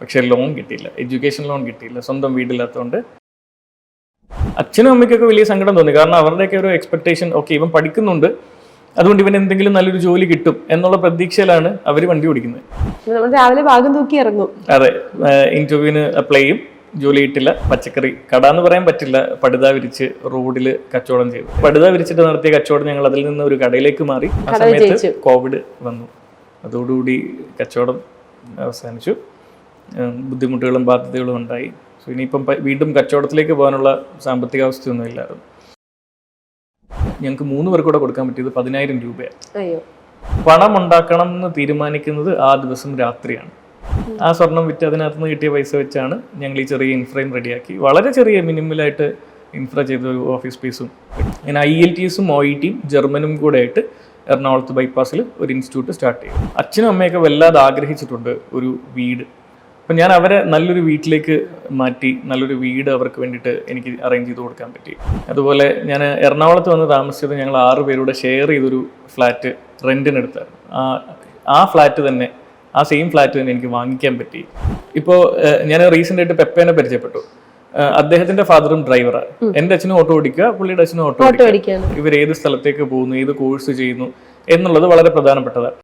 പക്ഷേ ലോൺ കിട്ടിയില്ല. Education loan കിട്ടിയില്ല. സ്വന്തം വീടില്ലാത്തതുകൊണ്ട് അച്ഛനും അമ്മയ്ക്കൊക്കെ വലിയ സങ്കടം തോന്നി. കാരണം അവരുടെയൊക്കെ ഒരു എക്സ്പെക്ടേഷൻ ഓക്കെ ഇവൻ പഠിക്കുന്നുണ്ട്. അതുകൊണ്ട് ഇവൻ എന്തെങ്കിലും നല്ലൊരു ജോലി കിട്ടും എന്നുള്ള പ്രതീക്ഷയിലാണ് അവർ വണ്ടി ഓടിക്കുന്നത്. നമ്മൾ രാവിലെ ഭാഗം തൂക്കി ഇറങ്ങും. അതെ ഇന്റർവ്യൂവിന് അപ്ലൈ ചെയ്യും. ജോലി കിട്ടില്ല. പച്ചക്കറി കട എന്ന് പറയാൻ പറ്റില്ല. പടുത വിരിച്ച് റോഡിൽ കച്ചവടം ചെയ്തു പടുത വിരിച്ചിട്ട് നടത്തിയ കച്ചവടം ഞങ്ങൾ അതിൽ നിന്ന് ഒരു കടയിലേക്ക് മാറി. ആ സമയത്ത് കോവിഡ് വന്നു. അതോടുകൂടി കച്ചവടം അവസാനിച്ചു. ബുദ്ധിമുട്ടുകളും ബാധ്യതകളും ഉണ്ടായി. സോ ഇനിയിപ്പം വീണ്ടും കച്ചവടത്തിലേക്ക് പോകാനുള്ള സാമ്പത്തിക അവസ്ഥയൊന്നും ഇല്ലായിരുന്നു ഞങ്ങൾക്ക് മൂന്ന് പേർ കൂടെ കൊടുക്കാൻ പറ്റിയത് പതിനായിരം രൂപയാണ്. പണം ഉണ്ടാക്കണം എന്ന് തീരുമാനിക്കുന്നത് ആ ദിവസം രാത്രിയാണ്. ആ സ്വർണം വിറ്റ് അതിനകത്ത് നിന്ന് കിട്ടിയ പൈസ വെച്ചാണ് ഞങ്ങൾ ഈ ചെറിയ ഇൻഫ്രയും റെഡിയാക്കി. വളരെ ചെറിയ മിനിമലായിട്ട് ഇൻഫ്ര ചെയ്ത ഒരു ഓഫീസ് സ്പേസും അങ്ങനെ ഐ എൽ ടി എസും ഒ ഇ ടിയും ജർമ്മനും കൂടെ ആയിട്ട് എറണാകുളത്ത് ബൈപ്പാസിൽ ഒരു ഇൻസ്റ്റിറ്റ്യൂട്ട് സ്റ്റാർട്ട് ചെയ്തു. അച്ഛനും അമ്മയൊക്കെ വല്ലാതെ ആഗ്രഹിച്ചിട്ടുണ്ട് ഒരു വീട് അപ്പം ഞാൻ അവരെ നല്ലൊരു വീട്ടിലേക്ക് മാറ്റി നല്ലൊരു വീട് അവർക്ക് വേണ്ടിയിട്ട് എനിക്ക് അറേഞ്ച് ചെയ്ത് കൊടുക്കാൻ പറ്റി. അതുപോലെ ഞാൻ എറണാകുളത്ത് വന്ന് താമസിച്ചത് ഞങ്ങൾ ആറ് പേരുടെ ഷെയർ ചെയ്തൊരു ഫ്ലാറ്റ് റെന്റിന് എടുത്തായിരുന്നു ആ ആ ഫ്ലാറ്റ് തന്നെ ആ സെയിം ഫ്ലാറ്റ് തന്നെ എനിക്ക് വാങ്ങിക്കാൻ പറ്റി. ഇപ്പോൾ ഞാൻ റീസെന്റ് ആയിട്ട് പെപ്പേനെ പരിചയപ്പെട്ടു. അദ്ദേഹത്തിന്റെ ഫാദറും ഡ്രൈവറാണ് എന്റെ അച്ഛനും ഓട്ടോ ഓടിക്കുക പുള്ളിയുടെ അച്ഛനും ഓട്ടോ ഓട്ടോ ഓടിക്കുക. ഇവർ ഏത് സ്ഥലത്തേക്ക് പോകുന്നു ഏത് കോഴ്സ് ചെയ്യുന്നു എന്നുള്ളത് വളരെ പ്രധാനപ്പെട്ടതാണ്.